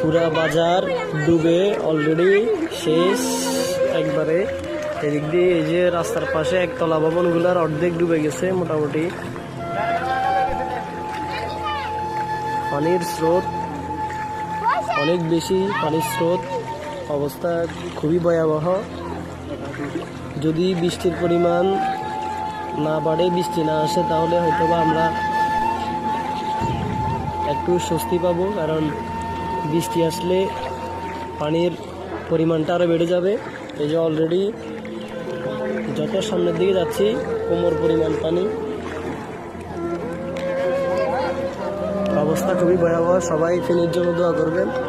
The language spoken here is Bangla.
পুরা বাজার ডুবে অলরেডি শেষ। একবারে এদিক দিয়ে এই যে রাস্তার পাশে একতলা ভবনগুলার অর্ধেক ডুবে গেছে মোটামুটি। পানির স্রোত অনেক বেশি পানির স্রোত, অবস্থা খুবই ভয়াবহ। যদি বৃষ্টির পরিমাণ না বাড়ে, বৃষ্টি না আসে, তাহলে হয়তো বা আমরা একটু স্বস্তি পাবো, কারণ বৃষ্টি আসলে পানির পরিমাণটা আরও বেড়ে যাবে। এই যে অলরেডি যত সামনের দিকে যাচ্ছি, কোমর পরিমাণ পানি। অবস্থা খুবই ভয়াবহ, সবাই ফেনীর জন্য দোয়া করবেন।